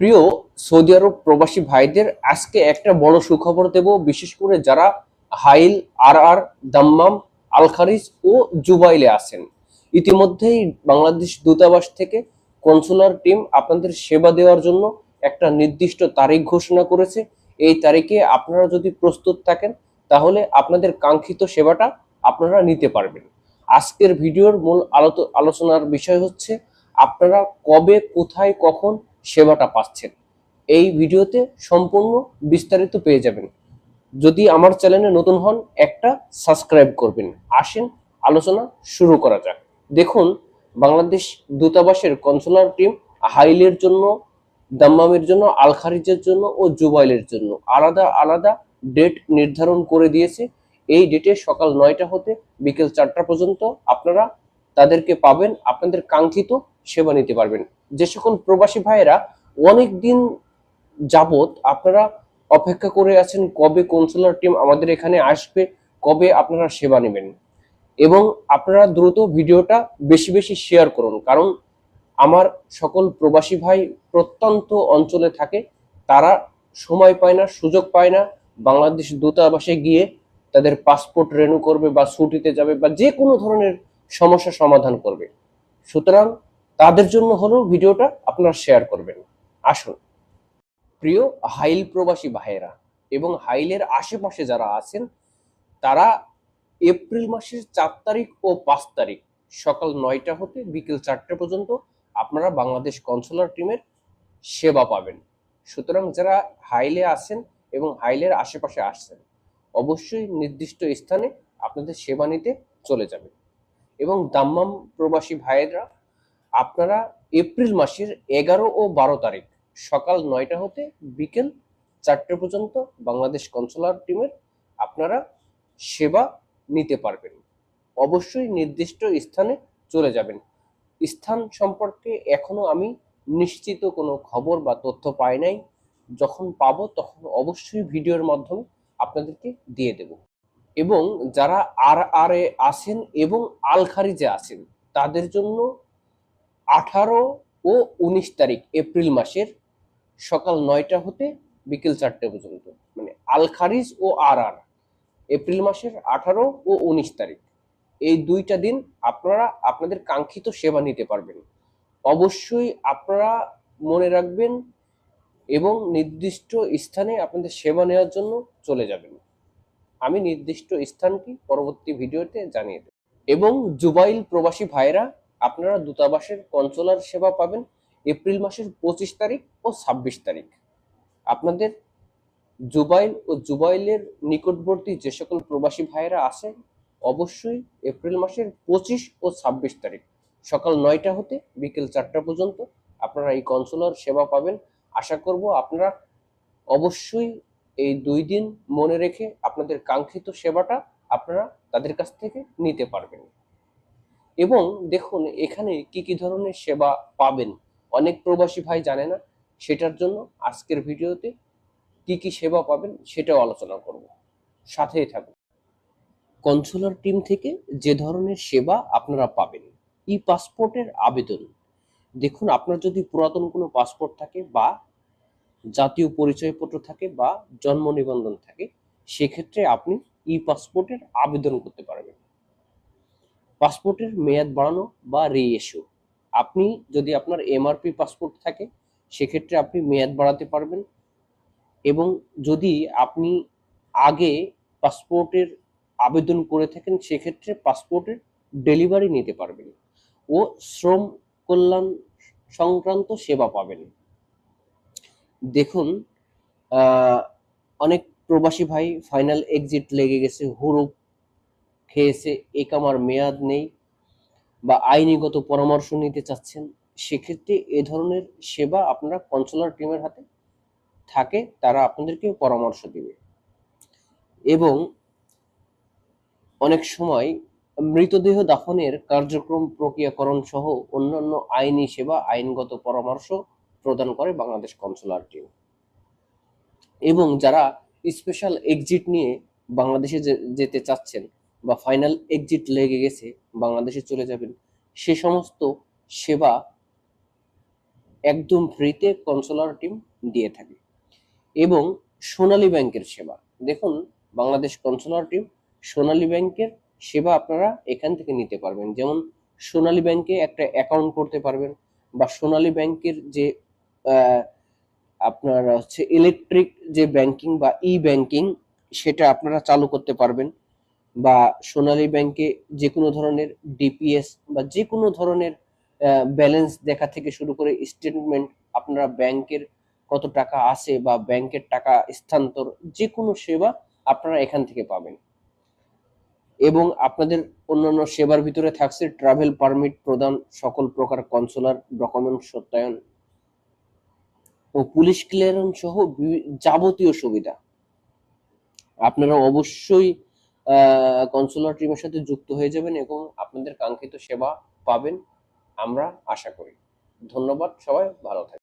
প্রিয় সৌদি আরব প্রবাসী ভাইদের, আজকে একটা বড় সুখবর দেব, বিশেষ করে যারা হাইল আর আর দাম্মাম, আলখারিজ ও জুবাইলে আছেন। ইতিমধ্যেই বাংলাদেশ দূতাবাস থেকে কনসুলার টিম আপনাদের সেবা দেওয়ার জন্য একটা নির্দিষ্ট তারিখ ঘোষণা করেছে। এই তারিখে আপনারা যদি প্রস্তুত থাকেন, তাহলে আপনাদের কাঙ্ক্ষিত সেবাটা আপনারা নিতে পারবেন। আজকের ভিডিওর মূল আলোচনার বিষয় হচ্ছে, আপনারা কবে, কোথায়, কখন সেবাটা পাচ্ছেন। এই ভিডিওতে সম্পূর্ণ বিস্তারিত পেয়ে যাবেন। যদি আমার চ্যানেলে নতুন হন, একটা সাবস্ক্রাইব করবেন। আসেন, আলোচনা শুরু করা যাক। দেখুন, বাংলাদেশ দূতাবাসের কনসুলার টিম হাইলের জন্য, দাম্মামের জন্য, আলখারিজের জন্য ও জুবাইলের জন্য আলাদা আলাদা ডেট নির্ধারণ করে দিয়েছে। এই ডেটে সকাল নয়টা হতে বিকেল চারটা পর্যন্ত আপনারা তাদেরকে পাবেন, আপনাদের কাঙ্ক্ষিত সেবা নিতে পারবেন। যে সকল প্রবাসী ভাইয়েরা অনেক দিন যাবত আপনারা অপেক্ষা করে আছেন কবে কনসুলার টিম আমাদের এখানে আসবে, কবে আপনারা সেবা নেবেন। এবং আপনারা দ্রুত ভিডিওটা বেশি বেশি শেয়ার করুন, কারণ আমার সকল প্রবাসী ভাই প্রত্যন্ত অঞ্চলে থাকে, তারা সময় পায় না, সুযোগ পায় না বাংলাদেশ দূতাবাসে গিয়ে তাদের পাসপোর্ট রেনু করবে বা ছুটিতে যাবে বা যে কোনো ধরনের সমস্যা সমাধান করবে। সুতরাং তাদের জন্য হলেও ভিডিওটা আপনারা শেয়ার করবেন। আসুন। প্রিয় হাইল প্রবাসী ভাইয়েরা এবং হাইলের আশেপাশে যারা আছেন, তারা এপ্রিল মাসের চার তারিখ ও পাঁচ তারিখ সকাল নয়টা হতে বিকেল চারটে পর্যন্ত আপনারা বাংলাদেশ কনসুলার টিমের সেবা পাবেন। সুতরাং যারা হাইলে আছেন এবং হাইলের আশেপাশে আসছেন, অবশ্যই নির্দিষ্ট স্থানে আপনাদের সেবা নিতে চলে যাবেন। এবং দাম্মাম প্রবাসী ভাইয়েরা, আপনারা এপ্রিল মাসের এগারো ও বারো তারিখ সকাল নয়টা হতে বিকেল চারটে পর্যন্ত বাংলাদেশ কনসুলার টিমের আপনারা সেবা নিতে পারবেন। অবশ্যই নির্দিষ্ট স্থানে চলে যাবেন। স্থান সম্পর্কে এখনও আমি নিশ্চিত কোনো খবর বা তথ্য পাই নাই। যখন পাবো তখন অবশ্যই ভিডিওর মাধ্যমে আপনাদেরকে দিয়ে দেব। এবং যারা আর আর এ আসেন এবং আল খারিজে আছেন, তাদের জন্য আঠারো ও উনিশ তারিখ এপ্রিল মাসের সকাল নয়টা হতে বিকেল চারটে পর্যন্ত মানে আল খারিজ ও আর আর, এপ্রিল মাসের আঠারো ও উনিশ তারিখ। এই দুইটা দিন আপনারা, আপনাদের কাঙ্ক্ষিত সেবা নিতে পারবেন। অবশ্যই আপনারা মনে রাখবেন এবং নির্দিষ্ট স্থানে আপনাদের সেবা নেওয়ার জন্য চলে যাবেন। আমি নির্দিষ্ট স্থানটি পরবর্তী ভিডিওতে জানিয়ে দেব। এবং জুবাইল প্রবাসী ভাইরা আপনারা দূতাবাসের কনসোলার সেবা পাবেন এপ্রিল মাসের পঁচিশ তারিখ ও ছাব্বিশ তারিখ। আপনাদের জুবাইল ও জুবাইলের নিকটবর্তী যে সকল প্রবাসী ভাইয়েরা আছেন, অবশ্যই এপ্রিল মাসের পঁচিশ ও ছাব্বিশ তারিখ সকাল নয়টা হতে বিকেল চারটা পর্যন্ত আপনারা এই কনসুলার সেবা পাবেন। আশা করব আপনারা অবশ্যই এই দুই দিন মনে রেখে আপনাদের কাঙ্ক্ষিত সেবাটা আপনারা তাদের কাছ থেকে নিতে পারবেন। এবং দেখুন, এখানে কি কি ধরনের সেবা পাবেন? অনেক প্রবাসী ভাই জানে না। সেটার জন্য আজকের ভিডিওতে কি কি সেবা পাবেন সেটাও আলোচনা করব। সাথেই থাকুন। কনসুলার টিম থেকে যে ধরনের সেবা আপনারা পাবেন ই পাসপোর্টের আবেদন। দেখুন, আপনার যদি পুরাতন কোনো পাসপোর্ট থাকে বা জাতীয় পরিচয়পত্র থাকে বা জন্ম নিবন্ধন থাকে, সেক্ষেত্রে আপনি ই পাসপোর্টের আবেদন করতে পারবেন। পাসপোর্টের মেয়াদ বাড়ানো বা রিইস্যু আপনি যদি আপনার এমআরপি পাসপোর্ট থাকে, সেক্ষেত্রে আপনি মেয়াদ বাড়াতে পারবেন এবং যদি আপনি আগে পাসপোর্টের আবেদন করে থাকেন, সেক্ষেত্রে পাসপোর্টের ডেলিভারি নিতে পারবেন ও শ্রম কল্যাণ সংক্রান্ত সেবা পাবেন। দেখুন অনেক প্রবাসী ভাই ফাইনাল এক্সিট লেগে গেছে, হুরুপ খেয়েছে একামার মেয়াদ নেই বা আইনিগত পরামর্শ নিতে চাচ্ছেন, সেক্ষেত্রে এ ধরনের সেবা আপনারা কনসুলার টিমের হাতে থাকে, তারা আপনাদেরকে পরামর্শ দিবে। এবং অনেক সময় মৃতদেহ দাফনের কার্যক্রম প্রক্রিয়াকরণ সহ অন্যান্য আইনি সেবা, আইনগত পরামর্শ প্রদান করে বাংলাদেশ কনসুলার টিম এবং যারা স্পেশাল এক্সিট নিয়ে বাংলাদেশে যেতে চাচ্ছেন বা ফাইনাল এক্সিট লেগে গেছে, বাংলাদেশে চলে যাবেন, সে সমস্ত সেবা একদম ফ্রিতে কনসুলার টিম দিয়ে থাকে। এবং সোনালী ব্যাংকের সেবা। দেখুন, বাংলাদেশ কনসুলার টিম সোনালী ব্যাংকের সেবা আপনারা এখান থেকে নিতে পারবেন। যেমন সোনালী ব্যাংকে একটা অ্যাকাউন্ট করতে পারবেন বা সোনালী ব্যাংকের যে আপনার হচ্ছে ইলেকট্রিক যে ব্যাংকিং বা ই ব্যাংকিং সেটা আপনারা চালু করতে পারবেন বা সোনালী ব্যাংকে যে কোনো ধরনের ডিপিএস বা যে কোনো ধরনের ব্যালেন্স দেখা থেকে শুরু করে স্টেটমেন্ট আপনারা ব্যাংকের কত টাকা আছে বা ব্যাংকের টাকা স্থানান্তর যে কোনো সেবা আপনারা এখান থেকে পাবেন। এবং আপনাদের অন্যান্য সেবার ভিতরে থাকছে ট্রাভেল পারমিট প্রদান সকল প্রকার কনসুলার ডকুমেন্ট সত্যায়ন ও পুলিশ ক্লিয়ারেন্স সহ যাবতীয় সুবিধা। আপনারা অবশ্যই কনসুলার টিমের সাথে যুক্ত হয়ে যাবেন এবং আপনাদের কাঙ্ক্ষিত সেবা পাবেন, আমরা আশা করি। ধন্যবাদ সবাই, ভালো থাকবেন।